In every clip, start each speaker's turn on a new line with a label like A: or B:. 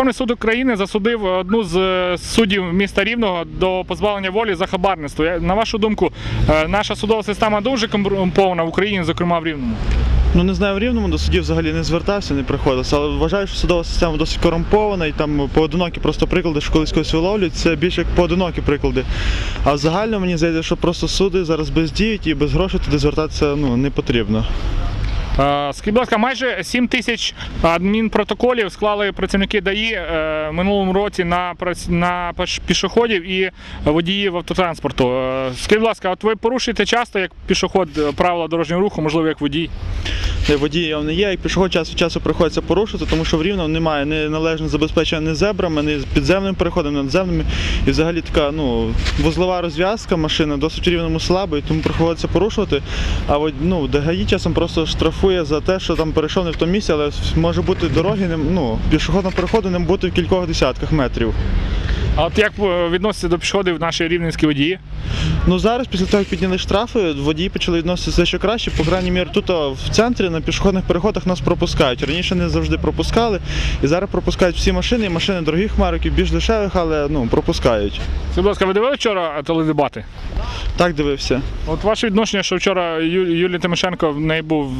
A: Верховний суд України засудив одну з е, суддів міста Рівного до позбавлення волі за хабарництво. На вашу думку, е, наша судова система дуже корумпована в Україні, зокрема в Рівному.
B: Ну не знаю, в рівному до судів взагалі не звертався, не приходився, але вважаю, що судова система досить корумпована і там поодинокі просто приклади, що колись когось виловлюють, це більше як поодинокі приклади. А загально мені здається, що просто суди зараз бездіють і без грошей туди звертатися ну, не потрібно.
A: Е, Скажіть, будь ласка, майже 7 тисяч адмінпротоколів склали працівники ДАІ е, минулому році на, на пішоходів і водіїв автотранспорту. Е, Скажіть, будь ласка, от ви порушуєте часто як пішоход правила дорожнього руху, можливо, як водій?
B: Водіїв не є, як пішоход час від часу приходиться порушити, тому що в Рівному немає ні належного забезпечення ні зебрами, ні підземним переходом, ні надземними. І взагалі така ну, вузлова розв'язка машини досить в рівному слаба, і тому приходиться порушувати. А от, ну, ДГАІ часом просто штрафує за те, що там перейшов не в тому місці, але може бути дороги, ну, пішохідного переходу не бути в кількох десятках метрів.
A: А от як е, відносяться до пішоходів наші рівненські водії?
B: Ну зараз, після того, як підняли штрафи, водії почали відноситися ще краще. По крайній мірі, тут в центрі на пішохідних переходах нас пропускають. Раніше не завжди пропускали, і зараз пропускають всі машини, і машини дорогих марок, більш дешевих, але ну, пропускають.
A: Будь ласка, ви дивилися вчора теледебати?
B: Так дивився.
A: От ваше відношення, що вчора Ю- Юлія Тимошенко в неї був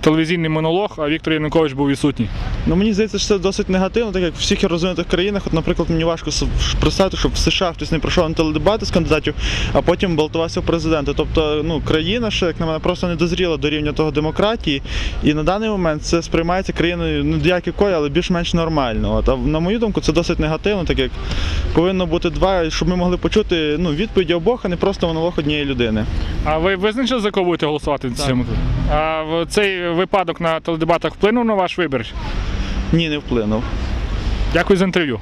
A: телевізійний монолог, а Віктор Янукович був відсутній.
B: Ну мені здається, що це досить негативно, так як в всіх розвинутих країнах, от, наприклад, мені важко представити, щоб в США хтось не пройшов на теледебати з кандидатів, а потім балотувався в президенти. Тобто, ну країна ще, як на мене, просто не дозріла до рівня того демократії. І на даний момент це сприймається країною ну як якою, але більш-менш нормально. От, а на мою думку, це досить негативно, так як повинно бути два, щоб ми могли почути ну, відповіді обох, а не просто монолог однієї людини.
A: А ви визначили, за кого будете голосувати в цьому? А в цей випадок на теледебатах вплинув на ваш вибір?
B: Ні, не вплинув.
A: Дякую за інтерв'ю.